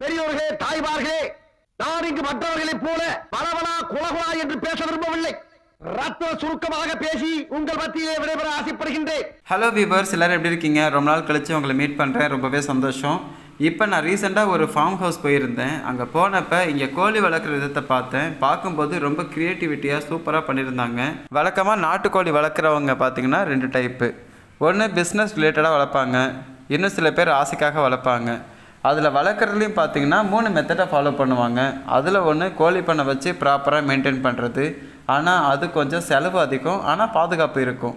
பெரியோர்களே தாய்மார்களே நான் இங்கு மற்றவர்களைப் போல பலவனா குலகுலா என்று பேச விரும்பவில்லை. ரத்ன சுருக்கமாக பேசி உங்கள் மத்தியிலே விடைபெற ஆசைப்படுகின்றேன். ஹலோ வியூவர்ஸ் எல்லாரும் எப்படி இருக்கீங்க? ரொம்ப நாள் கழிச்சு உங்களை மீட் பண்ணுறேன் ரொம்பவே சந்தோஷம். இப்போ நான் ரீசெண்டாக ஒரு ஃபார்ம் ஹவுஸ் போயிருந்தேன். அங்கே போனப்ப இங்கே கோழி வளர்க்குற விதத்தை பார்த்தேன். பார்க்கும்போது ரொம்ப க்ரியேட்டிவிட்டியாக சூப்பராக பண்ணியிருந்தாங்க. வழக்கமாக நாட்டுக்கோழி வளர்க்குறவங்க பார்த்தீங்கன்னா ரெண்டு டைப்பு ஒன்று பிஸ்னஸ் ரிலேட்டடாக வளர்ப்பாங்க. இன்னும் சில பேர் ஆசைக்காக வளர்ப்பாங்க. அதில் வளர்க்குறதுலையும் பார்த்தீங்கன்னா மூணு மெத்தடை ஃபாலோ பண்ணுவாங்க. அதில் ஒன்று கோழி பண்ணை வச்சு ப்ராப்பராக மெயின்டைன் பண்ணுறது ஆனால் அது கொஞ்சம் செலவு அதிகம். ஆனால் பாதுகாப்பு இருக்கும்.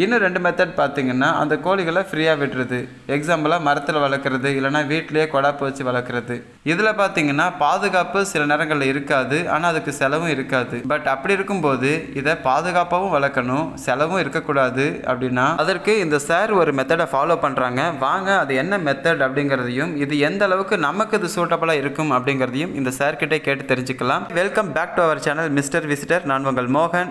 இன்னும் ரெண்டு மெத்தட் பார்த்தீங்கன்னா அந்த கோழிகளை ஃப்ரீயாக விட்டுறது. எக்ஸாம்பிளாக மரத்தில் வளர்க்குறது இல்லைனா வீட்டிலேயே கொடாப்பு வச்சு வளர்க்குறது. இதில் பார்த்தீங்கன்னா பாதுகாப்பு சில நேரங்களில் இருக்காது ஆனால் அதுக்கு செலவும் இருக்காது. பட் அப்படி இருக்கும்போது இதை பாதுகாப்பாகவும் வளர்க்கணும் செலவும் இருக்கக்கூடாது அப்படின்னா அதற்கு இந்த சார் ஒரு மெத்தடை ஃபாலோ பண்ணுறாங்க வாங்க அது என்ன மெத்தட் அப்படிங்கிறதையும் இது எந்த அளவுக்கு நமக்கு இது சூட்டபுளாக இருக்கும் அப்படிங்கிறதையும் இந்த சார்கிட்டே கேட்டு தெரிஞ்சுக்கலாம். Welcome back to our channel mister visitor நான் உங்கள் மோகன்.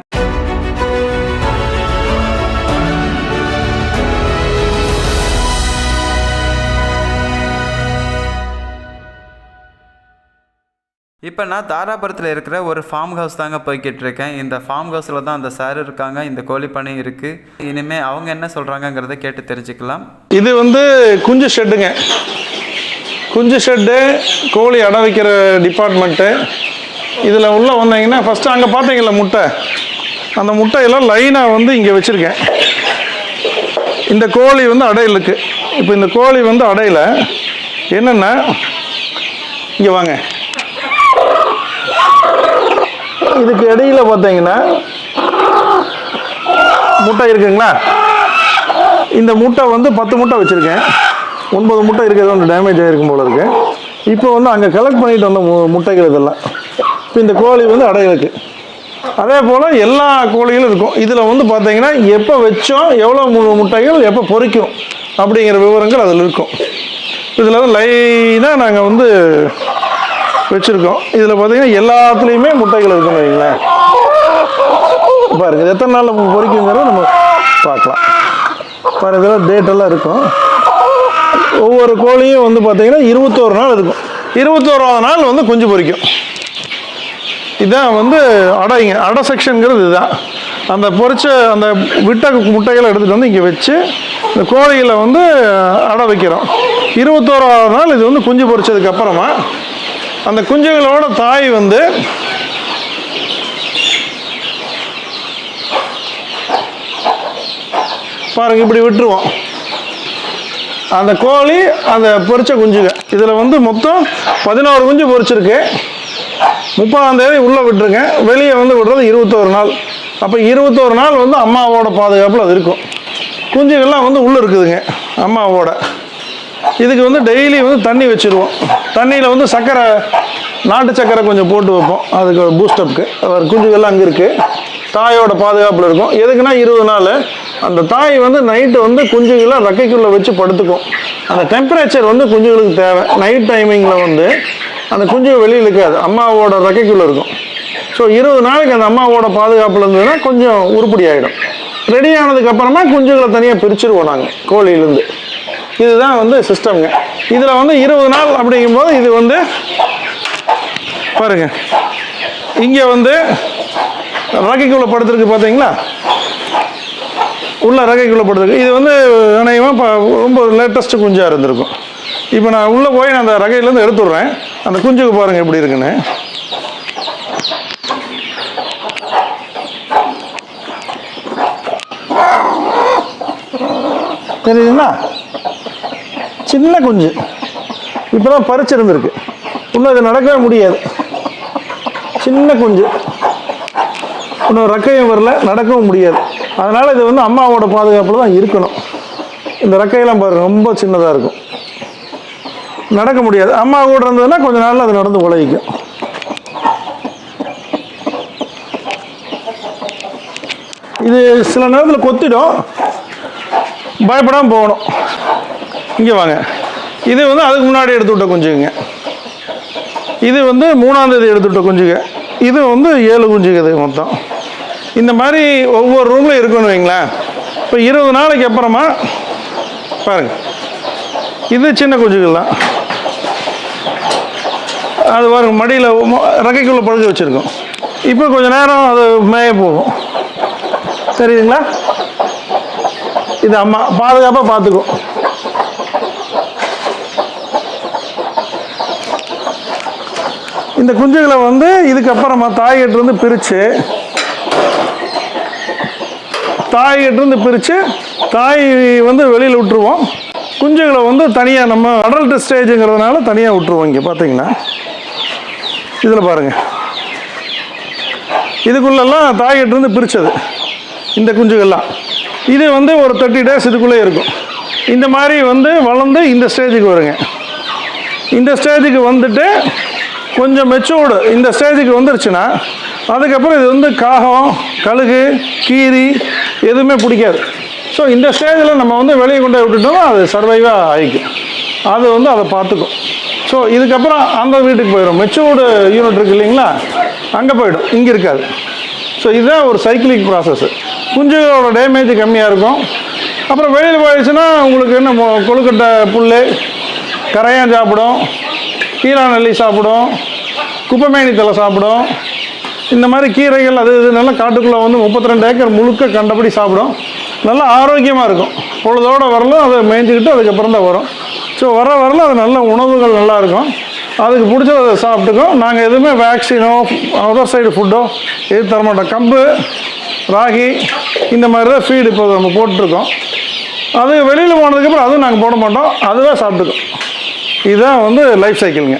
இப்போ நான் தாராபுரத்தில் இருக்கிற ஒரு ஃபார்ம் ஹவுஸ் தாங்க போய்கிட்டு இருக்கேன் இந்த ஃபார்ம் ஹவுஸில் தான் அந்த சார் இருக்காங்க. இந்த கோழி இருக்குது இனிமேல் அவங்க என்ன சொல்கிறாங்கங்கிறத கேட்டு தெரிஞ்சுக்கலாம். இது வந்து குஞ்சு ஷெட்டுங்க குஞ்சு ஷெட்டு கோழி அடை வைக்கிற டிபார்ட்மெண்ட்டு இதில் உள்ளே வந்தீங்கன்னா ஃபஸ்ட்டு அங்கே பார்த்தீங்களா முட்டை. அந்த முட்டையெல்லாம் லைனாக வந்து இங்கே வச்சுருக்கேன். இந்த கோழி வந்து அடையிலுக்கு இப்போ இந்த கோழி வந்து அடையில் என்னென்ன இங்கே வாங்க. இதுக்கு இடையில பார்த்தீங்கன்னா முட்டை இருக்குங்களா? இந்த முட்டை வந்து பத்து முட்டை வச்சுருக்கேன். ஒன்பது முட்டை இருக்கிறது ஒன்று டேமேஜ் ஆகிருக்கும் போல இருக்கு. இப்போ வந்து அங்கே கலெக்ட் பண்ணிட்டு வந்த மு- முட்டைகள் இதெல்லாம். இப்போ இந்த கோழி வந்து அடையிலுக்கு அதே போல் எல்லா கோழிகளும் இருக்கும். இதில் வந்து பார்த்தீங்கன்னா எப்போ வச்சோம் எவ்வளோ முட்டைகள் எப்போ பொரிக்கும் அப்படிங்கிற விவரங்கள் அதில் இருக்கும். இதில் வந்து லைனாக நாங்கள் வந்து வச்சுருக்கோம். இதில் பார்த்தீங்கன்னா எல்லாத்துலேயுமே முட்டைகள் இருக்குன்னு வைங்களேன். பாருங்கள் எத்தனை எத்தனை நாளில் பொறிக்குங்கிறத நம்ம பார்க்கலாம். பாருங்கள் இதெல்லாம் டேட்டெல்லாம் இருக்கும். ஒவ்வொரு கோழியும் வந்து பார்த்தீங்கன்னா இருபத்தோரு நாள் இருக்கும். இருபத்தோராவது நாள் வந்து குஞ்சு பொரிக்கும் இதான் வந்து அடைங்க அடை செக்ஷனுங்கிறது இதுதான். அந்த பொறிச்ச அந்த விட்ட முட்டைகளை எடுத்துகிட்டு வந்து இங்கே வச்சு இந்த கோழிகளை வந்து அடை வைக்கிறோம். இருபத்தோராவது நாள் இது வந்து குஞ்சு பொறிச்சதுக்கப்புறமா அந்த குஞ்சுகளோட தாய் வந்து பாருங்க இப்படி விட்டுருவோம். அந்த கோழி அந்த பொறிச்ச குஞ்சுங்க. இதில் வந்து மொத்தம் பதினோரு குஞ்சு பொரிச்சிருக்கு. முப்பதாம் தேதி உள்ளே விட்டுருங்க. வெளியே வந்து விடுறது இருபத்தோரு நாள். அப்போ இருபத்தோரு நாள் வந்து அம்மாவோட பாதுகாப்பில் அது இருக்கும். குஞ்சுகள்லாம் வந்து உள்ளே இருக்குதுங்க அம்மாவோட. இதுக்கு வந்து டெய்லி வந்து தண்ணி வச்சுருவோம். தண்ணியில் வந்து சர்க்கரை நாட்டு சக்கரை கொஞ்சம் போட்டு வைப்போம். அதுக்கு பூஸ்டப்புக்கு குஞ்சுகள்லாம் அங்கே இருக்குது தாயோட பாதுகாப்பில் இருக்கும். எதுக்குன்னா இருபது நாள் அந்த தாய் வந்து நைட்டு வந்து குஞ்சுகளை ரெக்கைக்குள்ளே வச்சு படுத்துக்கும். அந்த டெம்பரேச்சர் வந்து குஞ்சுகளுக்கு தேவை. நைட் டைமிங்கில் வந்து அந்த குஞ்சு வெளியில் இருக்காது. அம்மாவோட ரெக்கைக்குள்ளே இருக்கும். ஸோ இருபது நாளைக்கு அந்த அம்மாவோட பாதுகாப்பில் இருந்ததுன்னா கொஞ்சம் உருப்படி ஆகிடும் ரெடி ஆனதுக்கப்புறமா குஞ்சுகளை தனியாக பிரிச்சுருவோம் நாங்கள் கோழியிலேருந்து. இதுதான் வந்து சிஸ்டம்ங்க இதில் வந்து இருபது நாள் அப்படிங்கும்போது இது வந்து பாருங்க. இங்கே வந்து ரகைக்குள்ளே படுத்துருக்கு பார்த்தீங்களா உள்ள ரகைக்குள்ளே படுத்துருக்கு. இது வந்து அநேகமாக இப்போ ரொம்ப லேட்டஸ்ட் குஞ்சாக இருந்திருக்கும். இப்போ நான் உள்ளே போய் நான் அந்த ரகையிலேருந்து எடுத்துடுறேன். அந்த குஞ்சுக்கு பாருங்கள் எப்படி இருக்குன்னு. தெரியுதுங்களா? சின்ன குஞ்சு. இப்போ தான் பறிச்சிருந்துருக்கு. இன்னும் அது நடக்கவே முடியாது. சின்ன குஞ்சு. இன்னும் ரெக்கையும் வரல நடக்கவும் முடியாது. அதனால் இது வந்து அம்மாவோட பாதுகாப்பில் தான் இருக்கணும். இந்த ரெக்கையெல்லாம் பாருங்கள் ரொம்ப சின்னதாக இருக்கும். நடக்க முடியாது. அம்மா கூட இருந்ததுன்னா கொஞ்ச நாளில் அது நடந்து உழைக்கும் இது சில நேரத்தில் கொத்திடும். பயப்படாமல் போகணும். இங்கே வாங்க. இது வந்து அதுக்கு முன்னாடி எடுத்து விட்ட குஞ்சுங்க. இது வந்து மூணாம் தேதி எடுத்து விட்ட குஞ்சுங்க. இது வந்து ஏழு குஞ்சுங்க இது மொத்தம். இந்த மாதிரி ஒவ்வொரு ரூமில் இருக்குன்னு வைங்களேன். இப்போ இருபது நாளைக்கு அப்புறமா பாருங்க. இது சின்ன குஞ்சுகள் தான். அது பாருங்க மடியில் ரெக்கைக்குள்ளே படுக்க வச்சுருக்கோம். இப்போ கொஞ்ச நேரம் அது மேய போகும். தெரியுதுங்களா? இது அம்மா பாதுகாப்பாக பார்த்துக்கும் இந்த குஞ்சுகளை வந்து இதுக்கப்புறமா தாய்கிட்டேருந்து பிரித்து தாய்கிட்டேருந்து பிரித்து தாய் வந்து வெளியில் விட்டுருவோம். குஞ்சுகளை வந்து தனியாக நம்ம அடல்ட் ஸ்டேஜுங்கிறதுனால தனியாக விட்டுருவோம் இங்கே பார்த்தீங்கன்னா இதில் பாருங்கள் இதுக்குள்ளெல்லாம் தாய்கிட்டேருந்து பிரித்தது இந்த குஞ்சுகள்லாம். இது வந்து ஒரு தேர்ட்டி டேஸ் இதுக்குள்ளே இருக்கும். இந்த மாதிரி வந்து வளர்ந்து இந்த ஸ்டேஜுக்கு வருங்க. இந்த ஸ்டேஜுக்கு வந்துட்டு கொஞ்சம் மெச்சூர்டு இந்த ஸ்டேஜுக்கு வந்துருச்சுன்னா அதுக்கப்புறம் இது வந்து காகம் கழுகு கீரி எதுவுமே பிடிக்காது. ஸோ இந்த ஸ்டேஜில் நம்ம வந்து வெளியே கொண்டு போய் விட்டுட்டோம்னா அது சர்வைவாக ஆகிக்கும் அது வந்து அதை பார்த்துக்கும். ஸோ இதுக்கப்புறம் அந்த வீட்டுக்கு போயிடும். மெச்சூர்டு யூனிட் இருக்கு இல்லைங்களா? அங்கே போயிடும். இங்கே இருக்காது. ஸோ இதுதான் ஒரு சைக்கிளிக் ப்ராசஸ் குஞ்சுகளோட டேமேஜ் கம்மியாக இருக்கும். அப்புறம் வெளியில் போயிடுச்சுன்னா உங்களுக்கு என்ன கொழுக்கட்டை புல் கரையான் சாப்பிடும். கீரா நெல்லி சாப்பிடும் குப்பைமேனி தலை சாப்பிடும். இந்த மாதிரி கீரைகள் அது இது நல்லா காட்டுக்குள்ளே வந்து முப்பத்தி ரெண்டு ஏக்கர் முழுக்க கண்டபடி சாப்பிடும். நல்லா ஆரோக்கியமாக இருக்கும். பொழுதோடு வரலும் அதை மேய்ஞ்சிக்கிட்டு அதுக்கப்புறம் தான் வரும். ஸோ வர வரல அது நல்ல உணவுகள் நல்லாயிருக்கும் அதுக்கு பிடிச்சத அதை சாப்பிட்டுக்கும். நாங்கள் எதுவுமே வேக்சினோ அதர் சைடு ஃபுட்டோ எது தர மாட்டோம். கம்பு ராகி இந்த மாதிரி தான் ஃபீடு இப்போ நம்ம போட்டிருக்கோம். அது வெளியில் போனதுக்கப்புறம் அதுவும் நாங்கள் போட மாட்டோம். அதுவே சாப்பிட்டுக்கும். இதுதான் வந்து லைஃப் சைக்கிளுங்க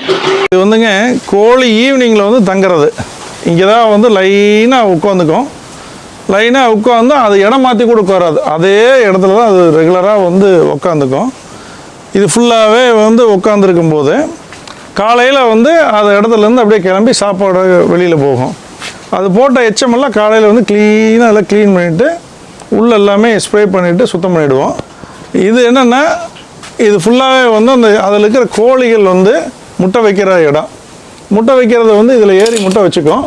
இது வந்துங்க கோழி ஈவினிங்கில் வந்து தங்குறது. இங்கே தான் வந்து லைனாக உட்காந்துக்கும். லைனாக உட்காந்து அது இடம் மாற்றி கூட உட்காராது. அதே இடத்துல தான் அது ரெகுலராக வந்து உட்காந்துக்கும். இது ஃபுல்லாகவே வந்து உட்காந்துருக்கும் போது காலையில் வந்து அந்த இடத்துலேருந்து அப்படியே கிளம்பி சாப்பாடு வெளியில் போகும். அது போட்ட எச்சமெல்லாம் காலையில் வந்து க்ளீனாக எல்லாம் க்ளீன் பண்ணிவிட்டு உள்ளே எல்லாமே ஸ்ப்ரே பண்ணிவிட்டு சுத்தம் பண்ணிவிடுவோம் இது என்னென்னா இது ஃபுல்லாகவே வந்து அந்த அதில் இருக்கிற கோழிகள் வந்து முட்டை வைக்கிற இடம். முட்டை வைக்கிறத வந்து இதில் ஏறி முட்டை வச்சுக்கும்.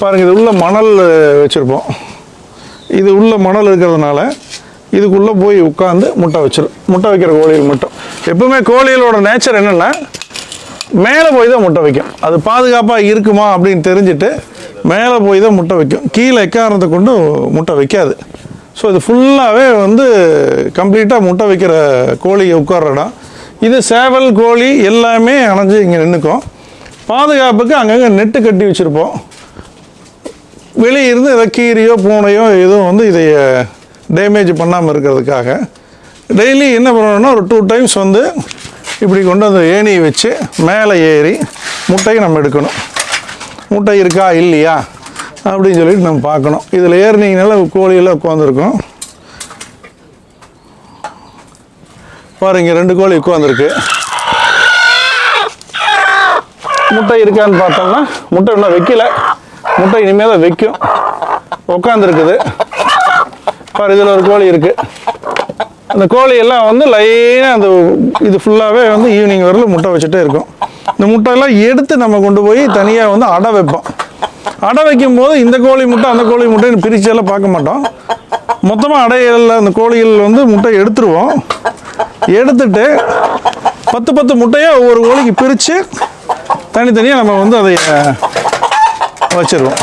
பாருங்கள் இது உள்ள மணல் வச்சுருப்போம். இது உள்ள மணல் இருக்கிறதுனால இதுக்குள்ளே போய் உட்காந்து முட்டை வச்சிடும் முட்டை வைக்கிற கோழிகள் மட்டும். எப்பவுமே கோழிகளோட நேச்சர் என்னென்னா மேலே போய் தான் முட்டை வைக்கும். அது பாதுகாப்பாக இருக்குமா அப்படின்னு தெரிஞ்சுட்டு மேலே போய் தான் முட்டை வைக்கும். கீழே எக்காரணத்தை கொண்டு முட்டை வைக்காது. ஸோ இது ஃபுல்லாகவே வந்து கம்ப்ளீட்டாக முட்டை வைக்கிற கோழி உட்கார்ற இடம் இது சேவல் கோழி எல்லாமே அணைஞ்சு இங்கே நின்றுக்கும் பாதுகாப்புக்கு அங்கங்கே நெட்டு கட்டி வச்சுருப்போம். வெளியே இருந்து ஏதோ கீரியோ பூனையோ எதுவும் வந்து இதை டேமேஜ் பண்ணாமல் இருக்கிறதுக்காக. டெய்லி என்ன பண்ணணும்னா ஒரு டூ டைம்ஸ் வந்து இப்படி கொண்டு அந்த ஏணியை வச்சு மேலே ஏறி முட்டையை நம்ம எடுக்கணும். முட்டை இருக்கா இல்லையா? அப்படின்னு சொல்லிட்டு நம்ம பார்க்கணும். இதில் ஏறினீங்கனால கோழியெல்லாம் உட்காந்துருக்கும் பாருங்க ரெண்டு கோழி உட்காந்துருக்கு முட்டை இருக்கான்னு பார்த்தோம்னா முட்டை இன்னும் வைக்கல. முட்டை இனிமேல் தான் வைக்கும். உட்காந்துருக்குது பாரு இதில் ஒரு கோழி இருக்கு. அந்த கோழி எல்லாம் வந்து லைனாக அந்த இது ஃபுல்லாகவே வந்து ஈவினிங் வரல முட்டை வச்சுட்டே இருக்கும். இந்த முட்டையெல்லாம் எடுத்து நம்ம கொண்டு போய் தனியாக வந்து அடை வைப்போம். அடை வைக்கும் போது இந்த கோழி முட்டை அந்த கோழி முட்டைன்னு பிரிச்செல்லாம் பார்க்க மாட்டோம். மொத்தமாக அடைகளில் அந்த கோழிகள் வந்து முட்டை எடுத்துருவோம். எடுத்துட்டு பத்து பத்து முட்டையை ஒவ்வொரு கோழிக்கு பிரித்து தனித்தனியாக நம்ம வந்து அதை வச்சுருவோம் வச்சிருவோம்.